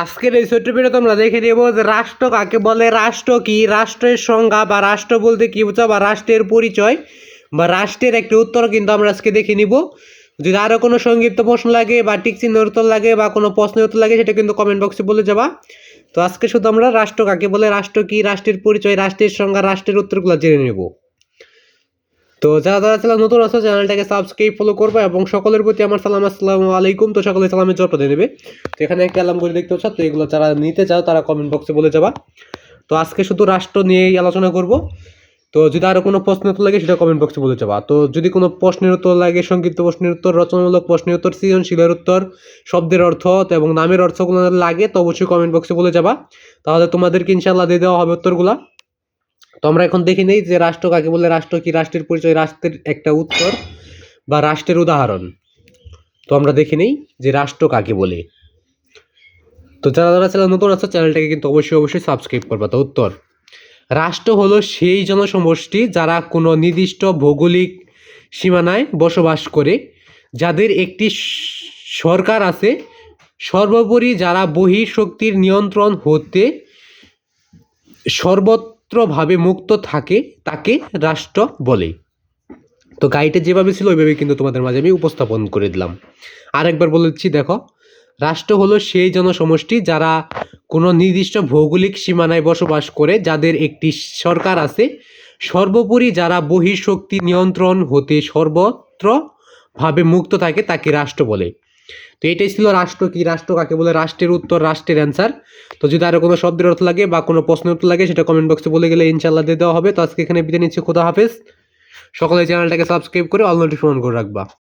আজকের এই ছোট্ট ভিডিও তোমরা দেখে নেব যে রাষ্ট্র কাকে বলে, রাষ্ট্র কি, রাষ্ট্রের সংজ্ঞা বা রাষ্ট্র বলতে কি বোঝা বা রাষ্ট্রের পরিচয় বা রাষ্ট্রের একটি উত্তর কিন্তু আমরা আজকে দেখে নিব। যদি আরও কোনো সংক্ষিপ্ত প্রশ্ন লাগে বা টিক চিহ্নের উত্তর লাগে বা কোনো প্রশ্নের উত্তর লাগে, সেটা কিন্তু কমেন্ট বক্সে বলে যাবা। তো আজকে শুধু আমরা রাষ্ট্র কাকে বলে, রাষ্ট্র কি, রাষ্ট্রের পরিচয়, রাষ্ট্রের সংজ্ঞা, রাষ্ট্রের উত্তরগুলো জেনে নেব। তো যারা যারা চ্যানেল নতুন আছে, চ্যানেলটাকে সাবস্ক্রাইব ফলো করবে এবং সকলের প্রতি আমার সালাম, আসসালামু আলাইকুম। তো সকলে সালামের জবাব দিয়ে দেবে তো এখানে একটা অ্যালার্ম করে দেখতে পাচ্ছ, তো এগুলো যারা নিতে চাও তারা কমেন্ট বক্সে বলে যাবা। তো আজকে শুধু রাষ্ট্র নিয়েই আলোচনা করব। তো যদি আরও কোনো প্রশ্নের উত্তর লাগে, সেটা কমেন্ট বক্সে বলে যাবা। তো যদি কোনো প্রশ্নের উত্তর লাগে, সংক্ষিপ্ত প্রশ্নের উত্তর, রচনামূলক প্রশ্নের উত্তর, সৃজনশীলের উত্তর, শব্দের অর্থ এবং নামের অর্থগুলো লাগে, তো অবশ্যই কমেন্ট বক্সে বলে যাবা। তাহলে তোমাদেরকে ইনশাল্লাহ দিয়ে দেওয়া হবে উত্তরগুলা। তো আমরা এখন দেখে নেই যে রাষ্ট্র কাকে বলে, রাষ্ট্র কি রাষ্ট্রের পরিচয়, রাষ্ট্রের একটা উত্তর বা রাষ্ট্রের উদাহরণ। তো আমরা দেখে নেই যে রাষ্ট্র কাকে বলে। তো যারা যারা চ্যানেল নতুন আছে, চ্যানেলটাকে কিন্তু অবশ্যই অবশ্যই সাবস্ক্রাইব করবে। তো উত্তর, রাষ্ট্র হলো সেই জনসমষ্টি যারা কোনো নির্দিষ্ট ভৌগোলিক সীমানায় বসবাস করে, যাদের একটি সরকার আছে। সর্বোপরি যারা বহিঃশক্তির নিয়ন্ত্রণ হতে সর্বত্রভাবে মুক্ত থাকে, তাকে রাষ্ট্র বলে। তো গাইডে যেভাবে ছিল ওইভাবে কিন্তু তোমাদের মাঝে আমি উপস্থাপন করে দিলাম। আরেকবার বলে দিচ্ছি, দেখো, রাষ্ট্র হলো সেই জনসমষ্টি যারা কোনো নির্দিষ্ট ভৌগোলিক সীমানায় বসবাস করে, যাদের একটি সরকার আছে। সর্বোপরি যারা বহিঃশক্তি নিয়ন্ত্রণ হতে সর্বত্র ভাবে মুক্ত থাকে, তাকে রাষ্ট্র বলে। তো এটাই ছিল রাষ্ট্র কি? রাষ্ট্র কাকে বলে? রাষ্ট্রের উত্তর, রাষ্ট্রের অ্যান্সার তো যদি আরও কোনো শব্দের অর্থ লাগে বা কোনো প্রশ্নের উত্তর লাগে, সেটা কমেন্ট বক্সে বলে গেলে ইনশাল্লাহ দিয়ে দেওয়া হবে। তো আজকে এখানে বিদায় নিচ্ছি। খোদা হাফেজ। সকলে চ্যানেলটাকে সাবস্ক্রাইব করে অল নোটিফিকেশন করে রাখবা।